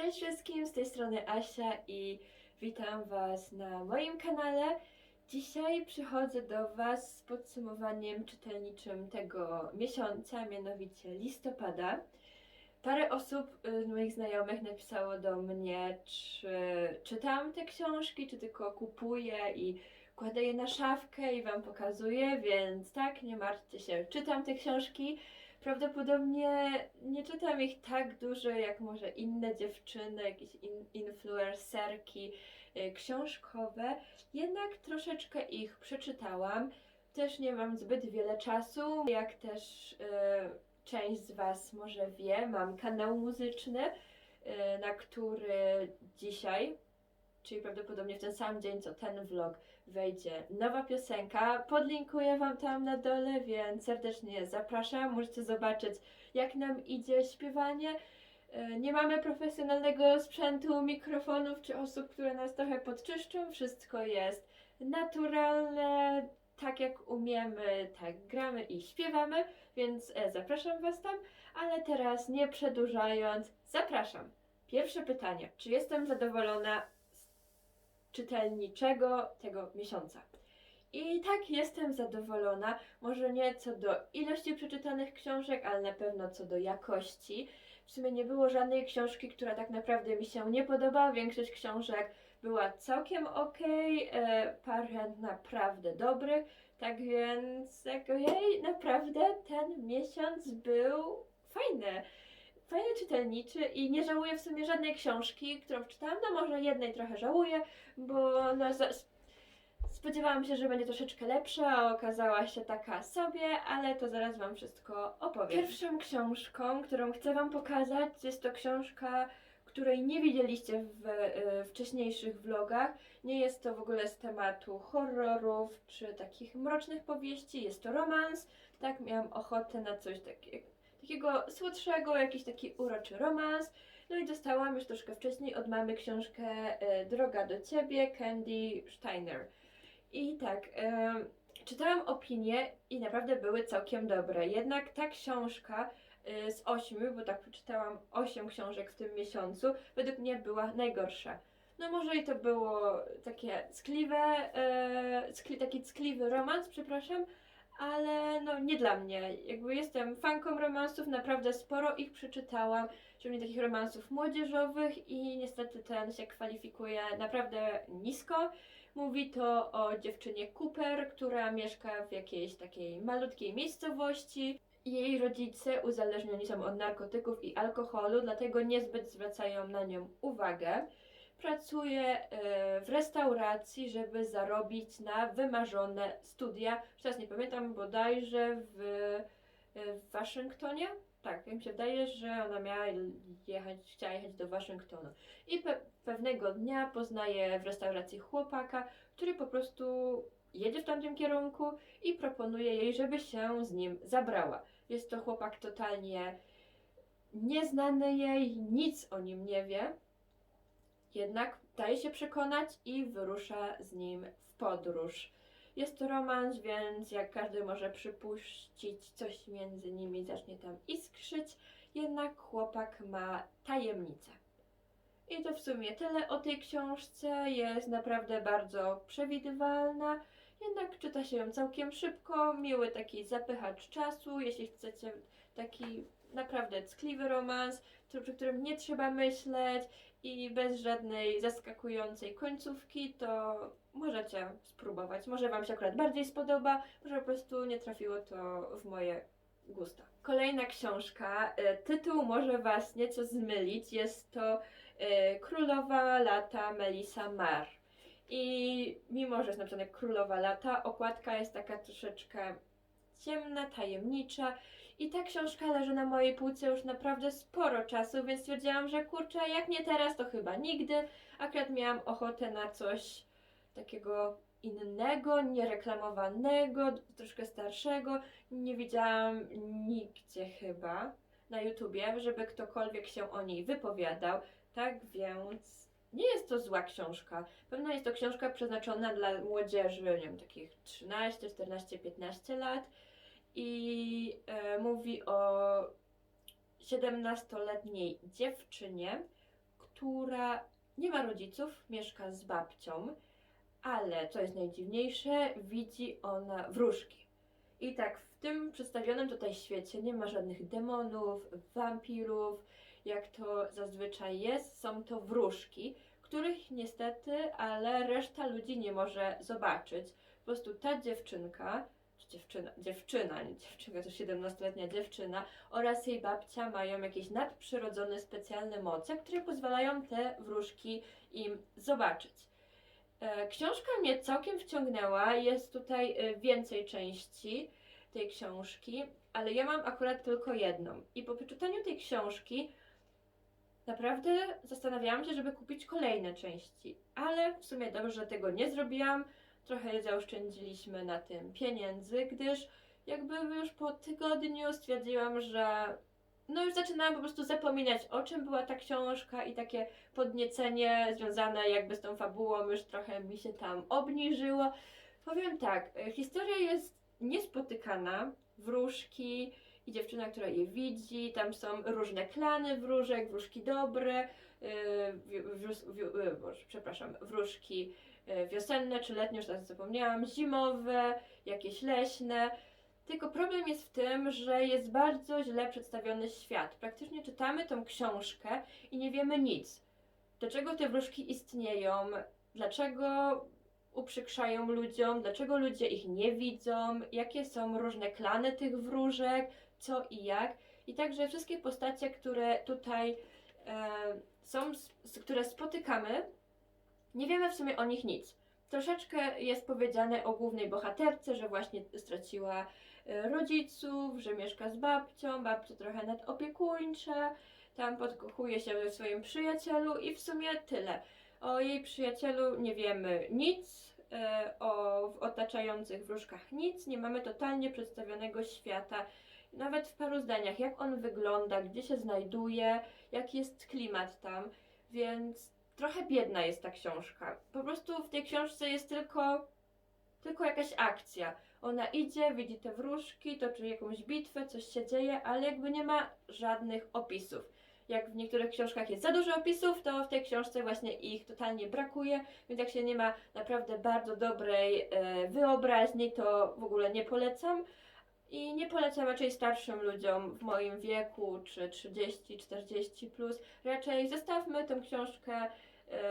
Cześć wszystkim, z tej strony Asia i witam Was na moim kanale. Dzisiaj przychodzę do Was z podsumowaniem czytelniczym tego miesiąca, mianowicie listopada. Parę osób y, z moich znajomych napisało do mnie, czy czytam te książki, czy tylko kupuję i kładę je na szafkę i Wam pokazuję, więc tak, nie martwcie się, czytam te książki. Prawdopodobnie nie czytam ich tak dużo jak może inne dziewczyny, jakieś in, influencerki y, książkowe, jednak troszeczkę ich przeczytałam. Też nie mam zbyt wiele czasu, jak też y, część z Was może wie, mam kanał muzyczny, y, na który dzisiaj, czyli prawdopodobnie w ten sam dzień co ten vlog, wejdzie nowa piosenka. Podlinkuję Wam tam na dole, więc serdecznie zapraszam. Możecie zobaczyć, jak nam idzie śpiewanie. E, Nie mamy profesjonalnego sprzętu, mikrofonów czy osób, które nas trochę podczyszczą. Wszystko jest naturalne, tak jak umiemy, tak gramy i śpiewamy, więc e, zapraszam Was tam. Ale teraz nie przedłużając, zapraszam. Pierwsze pytanie. Czy jestem zadowolona czytelniczego tego miesiąca? I tak jestem zadowolona, może nie co do ilości przeczytanych książek, ale na pewno co do jakości. W sumie nie było żadnej książki, która tak naprawdę mi się nie podoba. Większość książek była całkiem ok, e, parę naprawdę dobrych. Tak więc, ojej, naprawdę ten miesiąc był fajny. Fajny czytelniczy i nie żałuję w sumie żadnej książki, którą przeczytałam. No może jednej trochę żałuję, bo no, Spodziewałam się, że będzie troszeczkę lepsza, a okazała się taka sobie, ale to zaraz Wam wszystko opowiem. Pierwszą książką, którą chcę Wam pokazać, jest to książka, której nie widzieliście w e, wcześniejszych vlogach. Nie jest to w ogóle z tematu horrorów czy takich mrocznych powieści, jest to romans. Tak, miałam ochotę na coś takiego, takiego słodszego, jakiś taki uroczy romans. No i dostałam już troszkę wcześniej od mamy książkę e, Droga do Ciebie, Candy Steiner. I tak, em, czytałam opinie i naprawdę były całkiem dobre. Jednak ta książka y, z ośmiu, bo tak przeczytałam osiem książek w tym miesiącu, według mnie była najgorsza. No może i to było takie ckliwe, e, ckli, taki ckliwy romans, przepraszam, ale nie dla mnie. Jakby jestem fanką romansów, naprawdę sporo ich przeczytałam, szczególnie takich romansów młodzieżowych i niestety ten się kwalifikuje naprawdę nisko. Mówi to o dziewczynie Cooper, która mieszka w jakiejś takiej malutkiej miejscowości. Jej rodzice uzależnieni są od narkotyków i alkoholu, dlatego niezbyt zwracają na nią uwagę. Pracuje w restauracji, żeby zarobić na wymarzone studia. Teraz nie pamiętam, bodajże w, e, w Waszyngtonie. Tak, mi się wydaje, że ona miała jechać, chciała jechać do Waszyngtonu. I pe pewnego dnia poznaje w restauracji chłopaka, który po prostu jedzie w tamtym kierunku i proponuje jej, żeby się z nim zabrała. Jest to chłopak totalnie nieznany jej, nic o nim nie wie. Jednak daje się przekonać i wyrusza z nim w podróż. Jest to romans, więc jak każdy może przypuścić, coś między nimi zacznie tam iskrzyć, jednak chłopak ma tajemnicę. I to w sumie tyle o tej książce. Jest naprawdę bardzo przewidywalna, jednak czyta się ją całkiem szybko. Miły taki zapychacz czasu, jeśli chcecie taki naprawdę ckliwy romans, przy którym nie trzeba myśleć i bez żadnej zaskakującej końcówki, to możecie spróbować. Może Wam się akurat bardziej spodoba, może po prostu nie trafiło to w moje gusta. Kolejna książka, e, tytuł może Was nieco zmylić, jest to e, Królowa Lata Melissa Marr. I mimo, że jest napisane Królowa Lata, okładka jest taka troszeczkę ciemna, tajemnicza i ta książka leży na mojej półce już naprawdę sporo czasu, więc stwierdziłam, że kurczę, jak nie teraz, to chyba nigdy. Akurat miałam ochotę na coś takiego innego, niereklamowanego, troszkę starszego. Nie widziałam nigdzie chyba na YouTubie, żeby ktokolwiek się o niej wypowiadał. Tak więc nie jest to zła książka. Pewno jest to książka przeznaczona dla młodzieży, nie wiem, takich 13, 14, 15 lat i e, mówi o 17-letniej dziewczynie, która nie ma rodziców, mieszka z babcią, ale co jest najdziwniejsze, widzi ona wróżki. I tak w tym przedstawionym tutaj świecie nie ma żadnych demonów, wampirów, jak to zazwyczaj jest, są to wróżki, których niestety, ale reszta ludzi nie może zobaczyć. Po prostu ta dziewczynka, czy dziewczyna, dziewczyna, nie dziewczynka, to 17-letnia dziewczyna oraz jej babcia mają jakieś nadprzyrodzone, specjalne moce, które pozwalają te wróżki im zobaczyć. E, Książka mnie całkiem wciągnęła, jest tutaj e, więcej części tej książki, ale ja mam akurat tylko jedną. I po przeczytaniu tej książki naprawdę zastanawiałam się, żeby kupić kolejne części, ale w sumie dobrze, że tego nie zrobiłam. Trochę zaoszczędziliśmy na tym pieniędzy, gdyż jakby już po tygodniu stwierdziłam, że no już zaczynałam po prostu zapominać o czym była ta książka i takie podniecenie związane jakby z tą fabułą już trochę mi się tam obniżyło. Powiem tak, historia jest niespotykana, wróżki i dziewczyna, która je widzi, tam są różne klany wróżek, wróżki dobre, yy, wiós- wi- yy, przepraszam, wróżki wiosenne czy letnie, już teraz zapomniałam, zimowe, jakieś leśne. Tylko problem jest w tym, że jest bardzo źle przedstawiony świat. Praktycznie czytamy tą książkę i nie wiemy nic. Dlaczego te wróżki istnieją? Dlaczego uprzykrzają ludziom? Dlaczego ludzie ich nie widzą? Jakie są różne klany tych wróżek? Co i jak? I także wszystkie postacie, które tutaj e, są, które spotykamy, nie wiemy w sumie o nich nic. Troszeczkę jest powiedziane o głównej bohaterce, że właśnie straciła e, rodziców, że mieszka z babcią, babcia trochę nadopiekuńcza, tam podkochuje się we swoim przyjacielu i w sumie tyle. O jej przyjacielu nie wiemy nic, e, o otaczających wróżkach nic, nie mamy totalnie przedstawionego świata, nawet w paru zdaniach, jak on wygląda, gdzie się znajduje, jaki jest klimat tam, więc trochę biedna jest ta książka. Po prostu w tej książce jest tylko, tylko jakaś akcja. Ona idzie, widzi te wróżki, toczy jakąś bitwę, coś się dzieje, ale jakby nie ma żadnych opisów. Jak w niektórych książkach jest za dużo opisów, to w tej książce właśnie ich totalnie brakuje, więc jak się nie ma naprawdę bardzo dobrej e, wyobraźni, to w ogóle nie polecam. I nie polecam raczej starszym ludziom w moim wieku, czy 30-40 plus. Raczej zostawmy tę książkę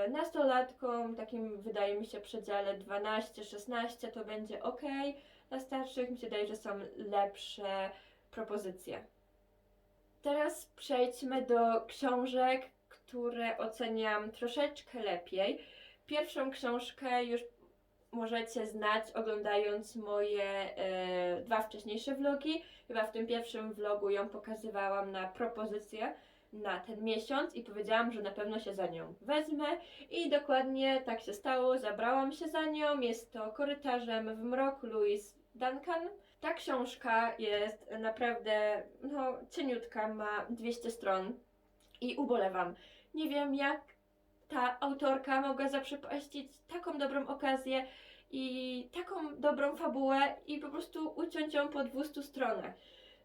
nastolatkom, takim wydaje mi się przedziale 12-16 to będzie ok. Dla starszych mi się wydaje, że są lepsze propozycje. Teraz przejdźmy do książek, które oceniam troszeczkę lepiej. Pierwszą książkę już możecie znać oglądając moje e, dwa wcześniejsze vlogi. Chyba w tym pierwszym vlogu ją pokazywałam na propozycję na ten miesiąc i powiedziałam, że na pewno się za nią wezmę i dokładnie tak się stało, zabrałam się za nią. Jest to Korytarzem w mrok Louis Duncan. Ta książka jest naprawdę no, cieniutka, ma 200 stron i ubolewam. Nie wiem jak ta autorka mogła zaprzepaścić taką dobrą okazję i taką dobrą fabułę i po prostu uciąć ją po 200 stronach.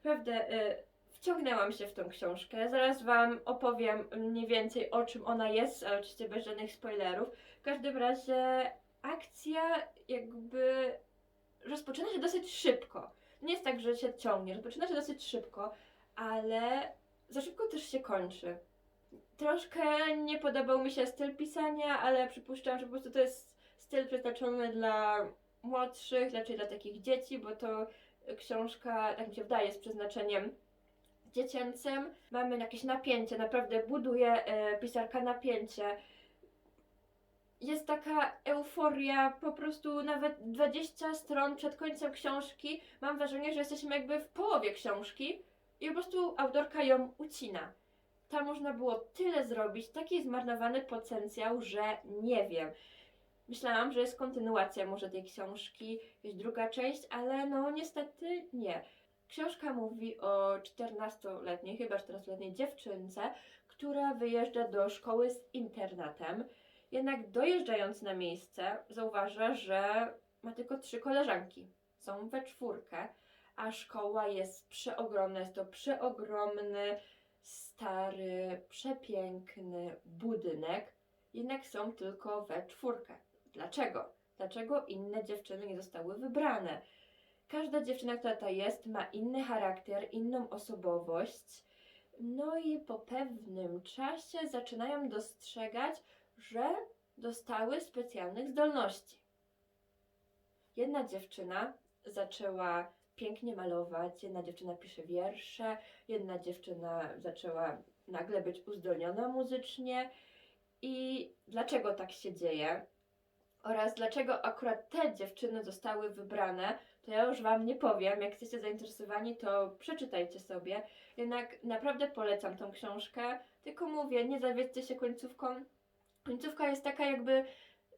Naprawdę, y, wciągnęłam się w tą książkę. Zaraz Wam opowiem mniej więcej o czym ona jest, ale oczywiście bez żadnych spoilerów. W każdym razie akcja jakby rozpoczyna się dosyć szybko. Nie jest tak, że się ciągnie, rozpoczyna się dosyć szybko, ale za szybko też się kończy. Troszkę nie podobał mi się styl pisania, ale przypuszczam, że po prostu to jest styl przeznaczony dla młodszych, raczej dla takich dzieci, bo to książka, tak mi się wydaje, z przeznaczeniem dziecięcym. Mamy jakieś napięcie, naprawdę buduje e, pisarka napięcie. Jest taka euforia, po prostu nawet 20 stron przed końcem książki. Mam wrażenie, że jesteśmy jakby w połowie książki i po prostu autorka ją ucina tam można było tyle zrobić, taki zmarnowany potencjał, że nie wiem. Myślałam, że jest kontynuacja może tej książki, jest druga część, ale no niestety nie. Książka mówi o 14-letniej, chyba 14-letniej dziewczynce, która wyjeżdża do szkoły z internatem. Jednak dojeżdżając na miejsce, zauważa, że ma tylko trzy koleżanki. Są we czwórkę, a szkoła jest przeogromna. Jest to przeogromny, stary, przepiękny budynek, jednak są tylko we czwórkę. Dlaczego? Dlaczego inne dziewczyny nie zostały wybrane? Każda dziewczyna, która ta jest, ma inny charakter, inną osobowość. No i po pewnym czasie zaczynają dostrzegać, że dostały specjalnych zdolności. Jedna dziewczyna zaczęła pięknie malować, jedna dziewczyna pisze wiersze, jedna dziewczyna zaczęła nagle być uzdolniona muzycznie. I dlaczego tak się dzieje? Oraz dlaczego akurat te dziewczyny zostały wybrane, to ja już Wam nie powiem. Jak jesteście zainteresowani, to przeczytajcie sobie. Jednak naprawdę polecam tą książkę. Tylko mówię, nie zawiedźcie się końcówką. Końcówka jest taka, jakby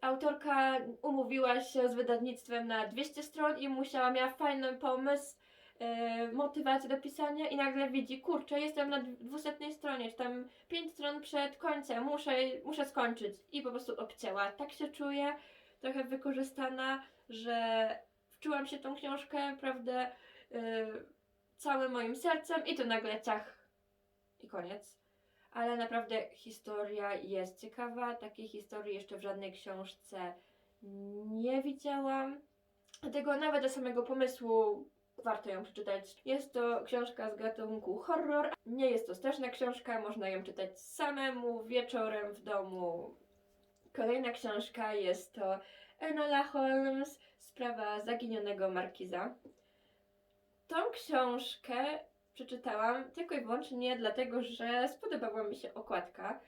autorka umówiła się z wydawnictwem na 200 stron i musiała, miała fajny pomysł, e, motywację do pisania i nagle widzi, kurczę, jestem na 200 stronie, czy tam 5 stron przed końcem, muszę, muszę skończyć. I po prostu obcięła. Tak się czuję, trochę wykorzystana, że wczułam się tą książkę, prawda, e, całym moim sercem i to nagle ciach i koniec. Ale naprawdę historia jest ciekawa. Takiej historii jeszcze w żadnej książce nie widziałam. Dlatego nawet do samego pomysłu warto ją przeczytać. Jest to książka z gatunku horror. Nie jest to straszna książka, można ją czytać samemu, wieczorem w domu. Kolejna książka jest to Enola Holmes, sprawa zaginionego markiza. Tą książkę przeczytałam tylko i wyłącznie dlatego, że spodobała mi się okładka.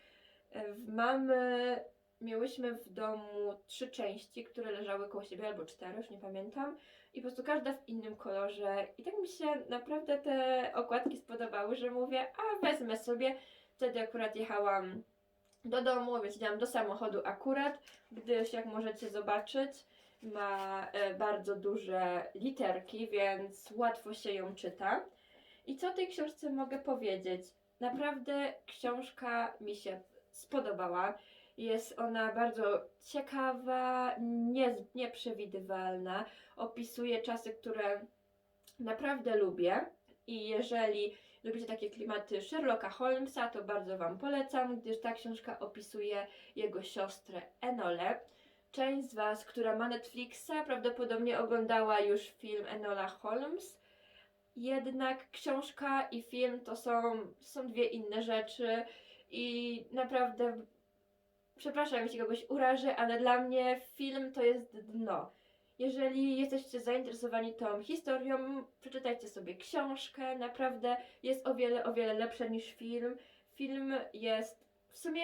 Mamy, miałyśmy w domu trzy części, które leżały koło siebie, albo cztery, już nie pamiętam. I po prostu każda w innym kolorze. I tak mi się naprawdę te okładki spodobały, że mówię, a wezmę sobie. Wtedy akurat jechałam do domu, więc siedziałam do samochodu akurat, gdyż jak możecie zobaczyć, ma e, bardzo duże literki, więc łatwo się ją czyta. I co o tej książce mogę powiedzieć? Naprawdę książka mi się spodobała. Jest ona bardzo ciekawa, nie, nieprzewidywalna. Opisuje czasy, które naprawdę lubię. I jeżeli lubicie takie klimaty Sherlocka Holmesa, to bardzo Wam polecam, gdyż ta książka opisuje jego siostrę Enolę. Część z Was, która ma Netflixa, prawdopodobnie oglądała już film Enola Holmes. Jednak książka i film to są, są dwie inne rzeczy i naprawdę przepraszam, jeśli kogoś urażę, ale dla mnie film to jest dno. Jeżeli jesteście zainteresowani tą historią, przeczytajcie sobie książkę. Naprawdę jest o wiele, o wiele lepsza niż film. Film jest w sumie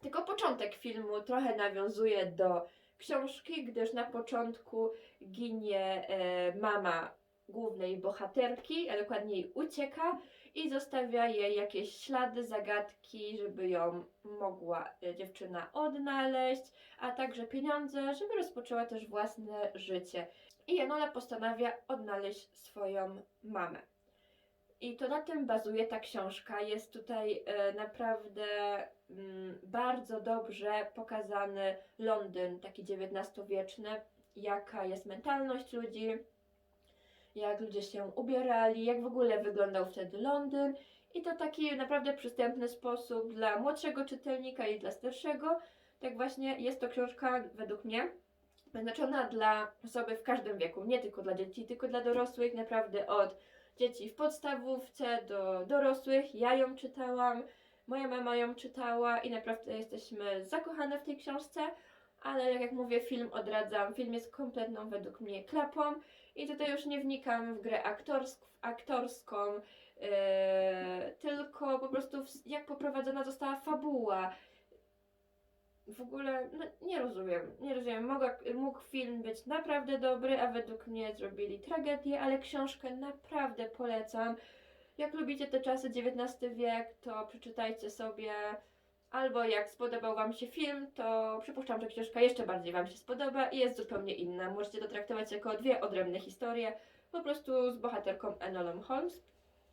tylko początek filmu trochę nawiązuje do książki, gdyż na początku ginie e, mama głównej bohaterki, a dokładniej ucieka i zostawia jej jakieś ślady, zagadki, żeby ją mogła e, dziewczyna odnaleźć, a także pieniądze, żeby rozpoczęła też własne życie. I Janola postanawia odnaleźć swoją mamę. I to na tym bazuje ta książka. Jest tutaj e, naprawdę mm, bardzo dobrze pokazany Londyn, taki XIX-wieczny, jaka jest mentalność ludzi, jak ludzie się ubierali, jak w ogóle wyglądał wtedy Londyn. I to taki naprawdę przystępny sposób dla młodszego czytelnika i dla starszego. Tak właśnie jest to książka, według mnie, przeznaczona dla osoby w każdym wieku, nie tylko dla dzieci, tylko dla dorosłych, naprawdę od dzieci w podstawówce do dorosłych. Ja ją czytałam, moja mama ją czytała i naprawdę jesteśmy zakochane w tej książce. Ale jak, mówię, film odradzam. Film jest kompletną według mnie klapą i tutaj już nie wnikam w grę aktorsk, aktorską, yy, tylko po prostu w, jak poprowadzona została fabuła. W ogóle no, nie rozumiem, nie rozumiem. Mogła, mógł film być naprawdę dobry, a według mnie zrobili tragedię, ale książkę naprawdę polecam. Jak lubicie te czasy XIX wiek, to przeczytajcie sobie. Albo jak spodobał Wam się film, to przypuszczam, że książka jeszcze bardziej Wam się spodoba i jest zupełnie inna. Możecie to traktować jako dwie odrębne historie, po prostu z bohaterką Enolą Holmes.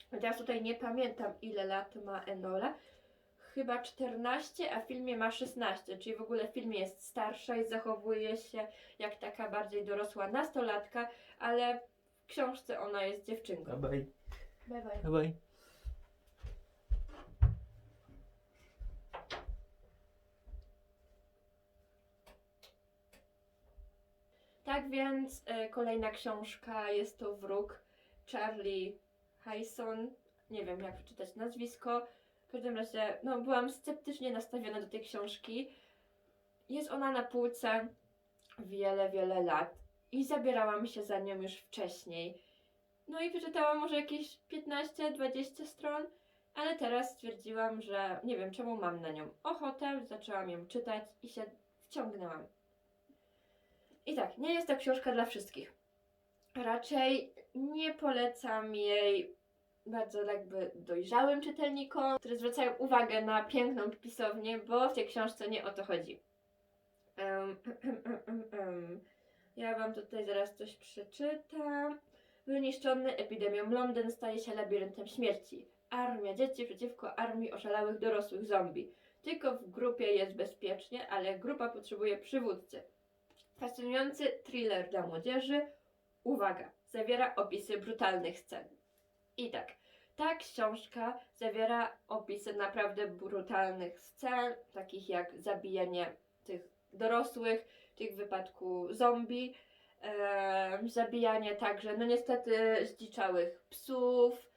Teraz tutaj nie pamiętam ile lat ma Enola. Chyba 14, a w filmie ma 16, czyli w ogóle w filmie jest starsza i zachowuje się jak taka bardziej dorosła nastolatka, ale w książce ona jest dziewczynką. Bye bye. Bye bye. Bye bye. Tak więc e, kolejna książka jest to Wróg Charlie Hyson. Nie wiem jak przeczytać nazwisko. W każdym razie, no byłam sceptycznie nastawiona do tej książki. Jest ona na półce wiele, wiele lat i zabierałam się za nią już wcześniej. No i przeczytałam może jakieś 15-20 stron, ale teraz stwierdziłam, że nie wiem czemu mam na nią ochotę, zaczęłam ją czytać i się wciągnęłam. I tak, nie jest to książka dla wszystkich. Raczej nie polecam jej bardzo jakby dojrzałym czytelnikom, którzy zwracają uwagę na piękną pisownię, bo w tej książce nie o to chodzi. Em, em, em. Ja wam tutaj zaraz coś przeczytam. Wyniszczony epidemią Londyn staje się labiryntem śmierci. Armia dzieci przeciwko armii oszalałych dorosłych zombie. Tylko w grupie jest bezpiecznie, ale grupa potrzebuje przywódcy. Fascynujący thriller dla młodzieży. Uwaga, zawiera opisy brutalnych scen. I tak, ta książka zawiera opisy naprawdę brutalnych scen, takich jak zabijanie tych dorosłych, tych w wypadku zombie, em, zabijanie także, no niestety, zdziczałych psów,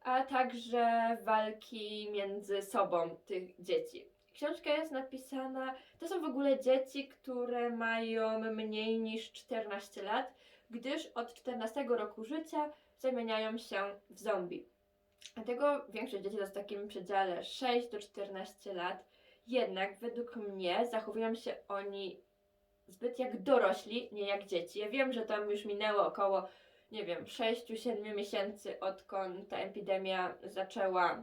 a także walki między sobą tych dzieci. Książka jest napisana, to są w ogóle dzieci, które mają mniej niż 14 lat, gdyż od 14 roku życia zamieniają się w zombie. Dlatego większość dzieci jest w takim przedziale 6 do 14 lat. Jednak według mnie zachowują się oni zbyt jak dorośli, nie jak dzieci. Ja wiem, że tam już minęło około, nie wiem, 6-7 miesięcy odkąd ta epidemia zaczęła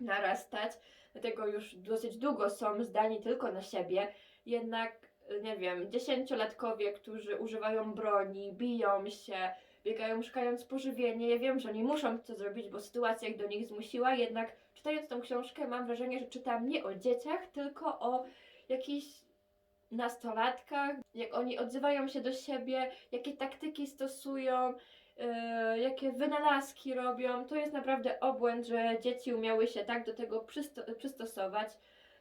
narastać. Dlatego już dosyć długo są zdani tylko na siebie. Jednak, nie wiem, dziesięciolatkowie, którzy używają broni, biją się, biegają szukając pożywienia. Ja wiem, że oni muszą to zrobić, bo sytuacja ich do nich zmusiła, jednak czytając tą książkę mam wrażenie, że czytam nie o dzieciach, tylko o jakichś nastolatkach, jak oni odzywają się do siebie, jakie taktyki stosują, jakie wynalazki robią. To jest naprawdę obłęd, że dzieci umiały się tak do tego przysto- przystosować.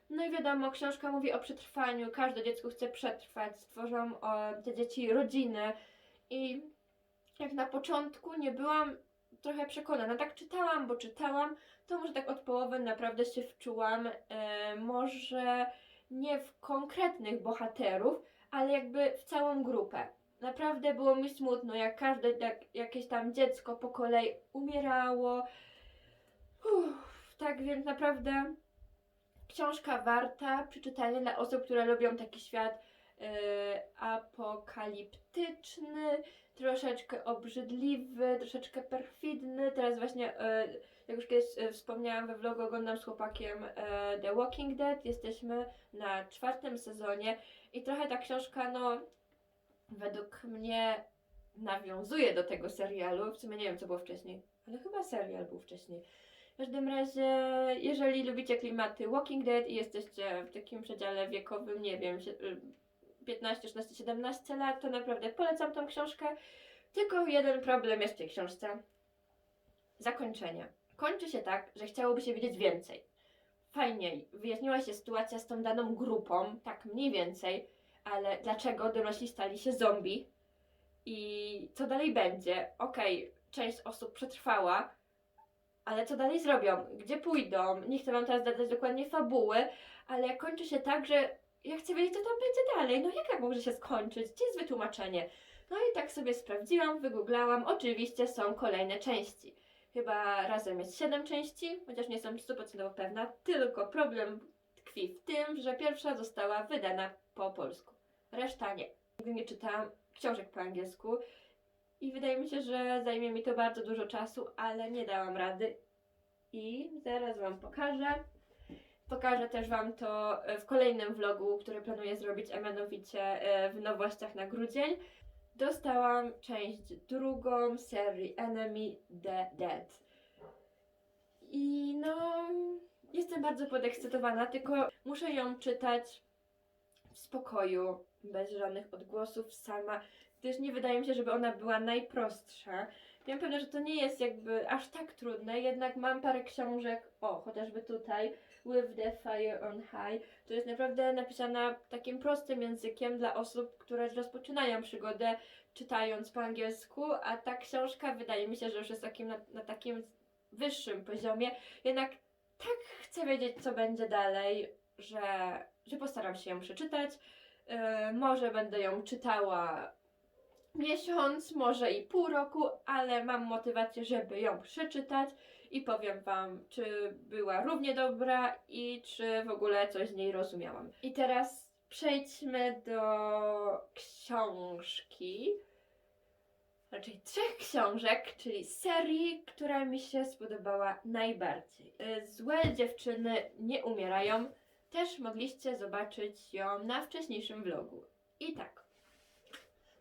No i wiadomo, książka mówi o przetrwaniu, każde dziecko chce przetrwać, stworzą o, te dzieci rodziny i jak na początku nie byłam trochę przekonana, tak czytałam, bo czytałam, to może tak od połowy naprawdę się wczułam, e, może nie w konkretnych bohaterów, ale jakby w całą grupę. Naprawdę było mi smutno, jak każde jak, jakieś tam dziecko po kolei umierało. Uff, tak więc naprawdę książka warta przeczytania dla osób, które lubią taki świat e, apokaliptyczny, troszeczkę obrzydliwy, troszeczkę perfidny. Teraz właśnie, e, jak już kiedyś e, wspomniałam we vlogu, oglądam z chłopakiem e, The Walking Dead. Jesteśmy na czwartym sezonie i trochę ta książka, no, według mnie nawiązuje do tego serialu. W sumie nie wiem, co było wcześniej, ale chyba serial był wcześniej. W każdym razie, jeżeli lubicie klimaty Walking Dead i jesteście w takim przedziale wiekowym, nie wiem, sie- y, 15, 16, 17 lat, to naprawdę polecam tą książkę. Tylko jeden problem jest w tej książce. Zakończenie. Kończy się tak, że chciałoby się wiedzieć więcej. Fajniej. Wyjaśniła się sytuacja z tą daną grupą, tak mniej więcej, ale dlaczego dorośli stali się zombie? I co dalej będzie? Okej, część osób przetrwała, ale co dalej zrobią? Gdzie pójdą? Nie chcę wam teraz dać dokładnie fabuły, ale kończy się tak, że ja chcę wiedzieć, co tam będzie dalej. No jak tak może się skończyć? Gdzie jest wytłumaczenie? No i tak sobie sprawdziłam, wygooglałam. Oczywiście są kolejne części. Chyba razem jest 7 części, chociaż nie jestem 100% pewna. Tylko problem tkwi w tym, że pierwsza została wydana po polsku. Reszta nie. Nigdy nie czytałam książek po angielsku i wydaje mi się, że zajmie mi to bardzo dużo czasu, ale nie dałam rady. I zaraz Wam pokażę. Pokażę też Wam to e, w kolejnym vlogu, który planuję zrobić, a mianowicie e, w nowościach na grudzień. Dostałam część drugą serii Enemy the Dead. I no, jestem bardzo podekscytowana, tylko muszę ją czytać w spokoju, bez żadnych odgłosów, sama, gdyż nie wydaje mi się, żeby ona była najprostsza. Wiem pewnie, że to nie jest jakby aż tak trudne, jednak mam parę książek, o, chociażby tutaj, with the Fire on High. To jest naprawdę napisana takim prostym językiem dla osób, które rozpoczynają przygodę czytając po angielsku, a ta książka wydaje mi się, że już jest takim na, na takim wyższym poziomie. Jednak tak chcę wiedzieć, co będzie dalej, że, że postaram się ją przeczytać. Yy, może będę ją czytała miesiąc, może i pół roku, ale mam motywację, żeby ją przeczytać i powiem Wam, czy była równie dobra i czy w ogóle coś z niej rozumiałam. I teraz przejdźmy do książki. Raczej trzech książek, czyli serii, która mi się spodobała najbardziej. Y, Złe dziewczyny nie umierają. Też mogliście zobaczyć ją na wcześniejszym vlogu. I tak.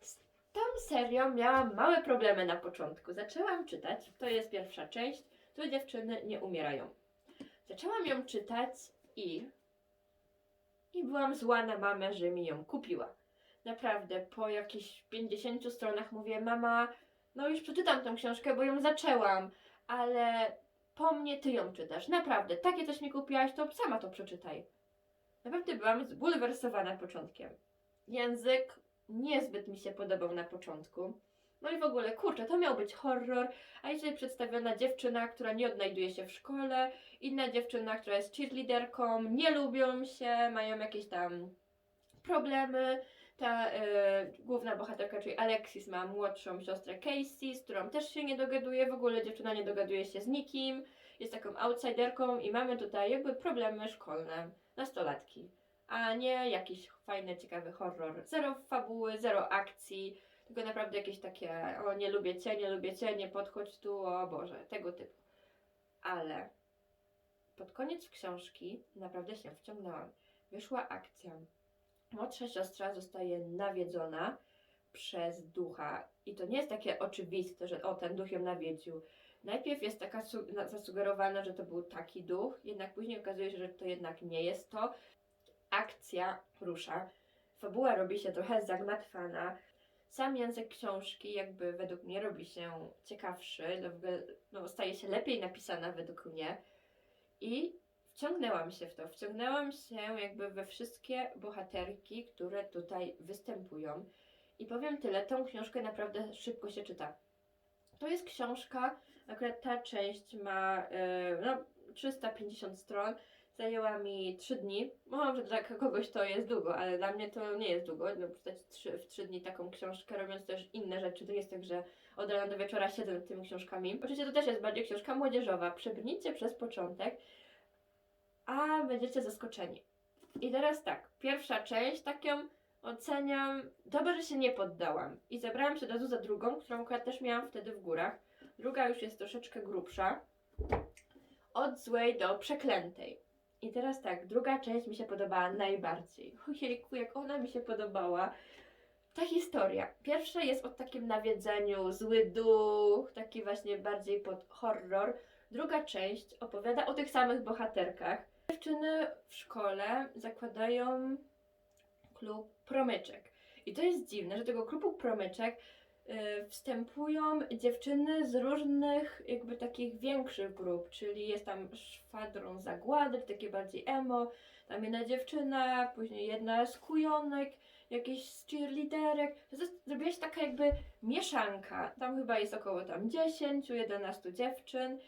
Z tą serią miałam małe problemy na początku. Zaczęłam czytać, to jest pierwsza część, tu dziewczyny nie umierają. Zaczęłam ją czytać i. i byłam zła na mamę, że mi ją kupiła. Naprawdę, po jakichś 50 stronach mówię, mama, no już przeczytam tą książkę, bo ją zaczęłam, ale po mnie ty ją czytasz. Naprawdę, takie coś mi kupiłaś, to sama to przeczytaj. Naprawdę byłam zbulwersowana początkiem. Język niezbyt mi się podobał na początku. No i w ogóle, kurczę, to miał być horror, a jest tutaj przedstawiona dziewczyna, która nie odnajduje się w szkole, inna dziewczyna, która jest cheerleaderką, nie lubią się, mają jakieś tam problemy. Ta e, główna bohaterka, czyli Alexis, ma młodszą siostrę Casey, z którą też się nie dogaduje. W ogóle dziewczyna nie dogaduje się z nikim, jest taką outsiderką i mamy tutaj jakby problemy szkolne, nastolatki, a nie jakiś fajny, ciekawy horror. Zero fabuły, zero akcji, tylko naprawdę jakieś takie, o nie lubię cię, nie lubię cię, nie podchodź tu, o Boże, tego typu. Ale pod koniec książki naprawdę się wciągnęłam. Wyszła akcja. Młodsza siostra zostaje nawiedzona przez ducha. I to nie jest takie oczywiste, że o, ten duch ją nawiedził. Najpierw jest taka su- na- zasugerowana, że to był taki duch, jednak później okazuje się, że to jednak nie jest to. Akcja rusza. Fabuła robi się trochę zagmatwana. Sam język książki jakby według mnie robi się ciekawszy, no, no, staje się lepiej napisana według mnie. I wciągnęłam się w to. Wciągnęłam się jakby we wszystkie bohaterki, które tutaj występują. I powiem tyle, tą książkę naprawdę szybko się czyta. To jest książka, akurat ta część ma e, no, 350 stron. Zajęła mi 3 dni. Może dla kogoś to jest długo, ale dla mnie to nie jest długo. No, czytać trzy, w 3 dni taką książkę, robiąc też inne rzeczy. To nie jest tak, że od rana do wieczora siedzę nad tymi książkami. Oczywiście to też jest bardziej książka młodzieżowa. Przebrnijcie przez początek, a będziecie zaskoczeni. I teraz tak, pierwsza część, tak ją oceniam. Dobrze, że się nie poddałam. I zabrałam się od razu za drugą, którą też miałam wtedy w górach. Druga już jest troszeczkę grubsza. Od złej do przeklętej. I teraz tak, druga część mi się podobała najbardziej. Ojejku, jak ona mi się podobała. Ta historia. Pierwsza jest o takim nawiedzeniu, zły duch, taki właśnie bardziej pod horror. Druga część opowiada o tych samych bohaterkach. Dziewczyny w szkole zakładają klub promyczek. I to jest dziwne, że tego klubu promyczek y, wstępują dziewczyny z różnych jakby takich większych grup, czyli jest tam szwadron zagłady, takie bardziej emo, tam jedna dziewczyna, później jedna z kujonek, jakieś z cheerleaderek. Zrobiła taka jakby mieszanka. Tam chyba jest około tam 10-11 dziewczyn.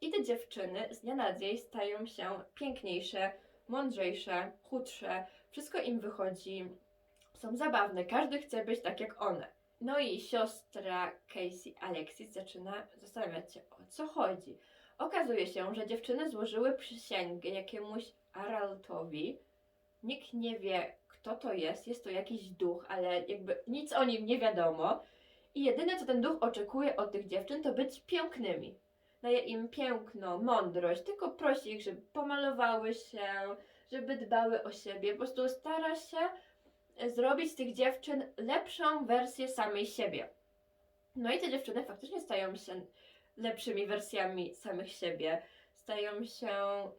I te dziewczyny z dnia na dzień stają się piękniejsze, mądrzejsze, chudsze. Wszystko im wychodzi. Są zabawne. Każdy chce być tak jak one. No i siostra Casey, Alexis, zaczyna zastanawiać się, o co chodzi. Okazuje się, że dziewczyny złożyły przysięgę jakiemuś Araltowi. Nikt nie wie, kto to jest. Jest to jakiś duch, ale jakby nic o nim nie wiadomo. I jedyne, co ten duch oczekuje od tych dziewczyn, to być pięknymi daje im piękno, mądrość, tylko prosi ich, żeby pomalowały się, żeby dbały o siebie. Po prostu stara się e, zrobić z tych dziewczyn lepszą wersję samej siebie. No i te dziewczyny faktycznie stają się lepszymi wersjami samych siebie. Stają się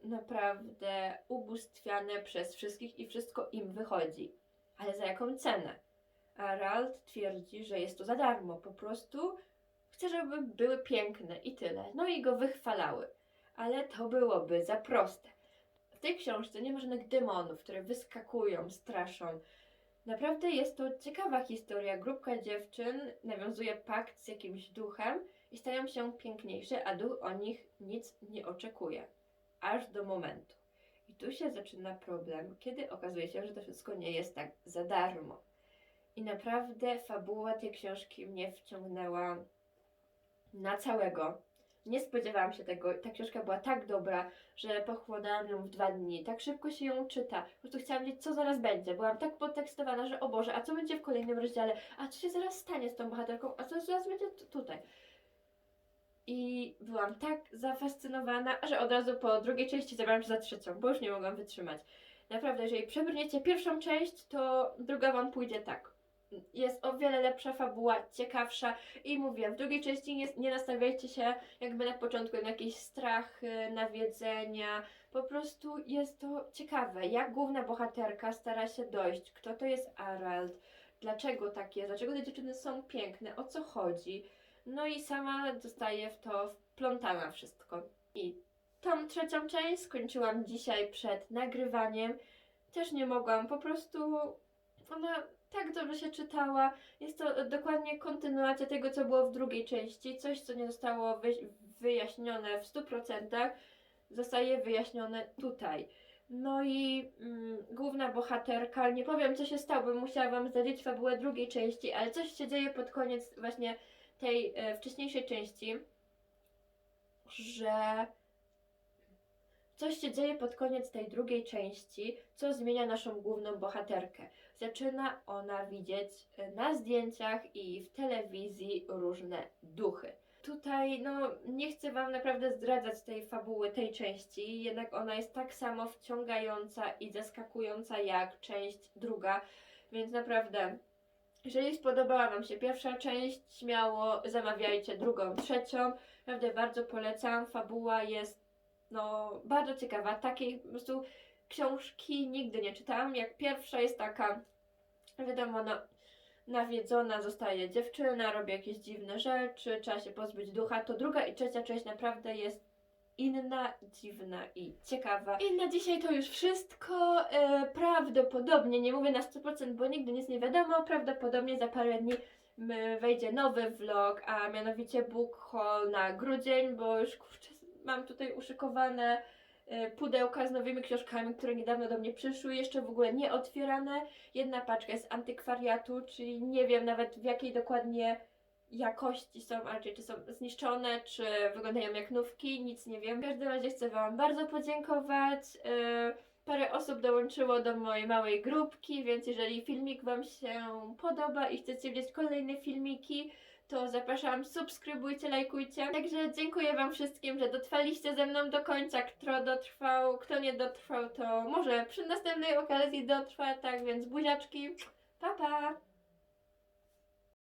naprawdę ubóstwiane przez wszystkich i wszystko im wychodzi. Ale za jaką cenę? A twierdzi, że jest to za darmo. Po prostu Chcę, żeby były piękne i tyle. No i go wychwalały. Ale to byłoby za proste. Tej książce nie ma żadnych demonów, które wyskakują, straszą. Naprawdę jest to ciekawa historia. Grupka dziewczyn nawiązuje pakt z jakimś duchem i stają się piękniejsze, a duch o nich nic nie oczekuje. Aż do momentu. I tu się zaczyna problem, kiedy okazuje się, że to wszystko nie jest tak za darmo. I naprawdę fabuła tej książki mnie wciągnęła na całego. Nie spodziewałam się tego. Ta książka była tak dobra, że pochłonęłam ją w dwa dni. Tak szybko się ją czyta. Po prostu chciałam wiedzieć, co zaraz będzie. Byłam tak podtekstowana, że o Boże, a co będzie w kolejnym rozdziale? A co się zaraz stanie z tą bohaterką? A co zaraz będzie tu- tutaj? I byłam tak zafascynowana, że od razu po drugiej części zabrałam się za trzecią, bo już nie mogłam wytrzymać. Naprawdę, jeżeli przebrniecie pierwszą część, to druga wam pójdzie tak. Jest o wiele lepsza fabuła, ciekawsza i mówię, w drugiej części nie, nie nastawiajcie się jakby na początku na jakieś strachy, nawiedzenia. Po prostu jest to ciekawe, jak główna bohaterka stara się dojść, kto to jest Arald, dlaczego tak jest, dlaczego te dziewczyny są piękne, o co chodzi. No i sama zostaje w to wplątana wszystko. I tą trzecią część skończyłam dzisiaj przed nagrywaniem. Też nie mogłam, po prostu ona tak dobrze się czytała. Jest to dokładnie kontynuacja tego, co było w drugiej części. Coś, co nie zostało wy wyjaśnione w 100%, zostaje wyjaśnione tutaj. No i mm, główna bohaterka, nie powiem co się stało, bo musiałam wam zdradzić fabułę drugiej części, ale coś się dzieje pod koniec właśnie tej e, wcześniejszej części, że coś się dzieje pod koniec tej drugiej części, co zmienia naszą główną bohaterkę. Zaczyna ona widzieć e, na zdjęciach i w telewizji różne duchy. Tutaj, no, nie chcę Wam naprawdę zdradzać tej fabuły, tej części, jednak ona jest tak samo wciągająca i zaskakująca jak część druga, więc naprawdę jeżeli spodobała Wam się pierwsza część, śmiało zamawiajcie drugą, trzecią. Naprawdę bardzo polecam. Fabuła jest no bardzo ciekawa. Takiej po prostu książki nigdy nie czytałam. Jak pierwsza jest taka, wiadomo, no, nawiedzona zostaje dziewczyna, robi jakieś dziwne rzeczy, trzeba się pozbyć ducha, to druga i trzecia część naprawdę jest inna, dziwna i ciekawa. I na dzisiaj to już wszystko. E, prawdopodobnie, nie mówię na 100%, bo nigdy nic nie wiadomo, prawdopodobnie za parę dni wejdzie nowy vlog, a mianowicie book na grudzień, bo już kurczę, mam tutaj uszykowane pudełka z nowymi książkami, które niedawno do mnie przyszły, jeszcze w ogóle nie otwierane. Jedna paczka jest antykwariatu, czyli nie wiem nawet w jakiej dokładnie jakości są, a raczej czy są zniszczone, czy wyglądają jak nówki, nic nie wiem. W każdym razie chcę Wam bardzo podziękować. Yy, Parę osób dołączyło do mojej małej grupki, więc jeżeli filmik Wam się podoba i chcecie widzieć kolejne filmiki, to zapraszam, subskrybujcie, lajkujcie. Także dziękuję Wam wszystkim, że dotrwaliście ze mną do końca. Kto dotrwał, kto nie dotrwał, to może przy następnej okazji dotrwa, tak więc buziaczki. Pa, pa!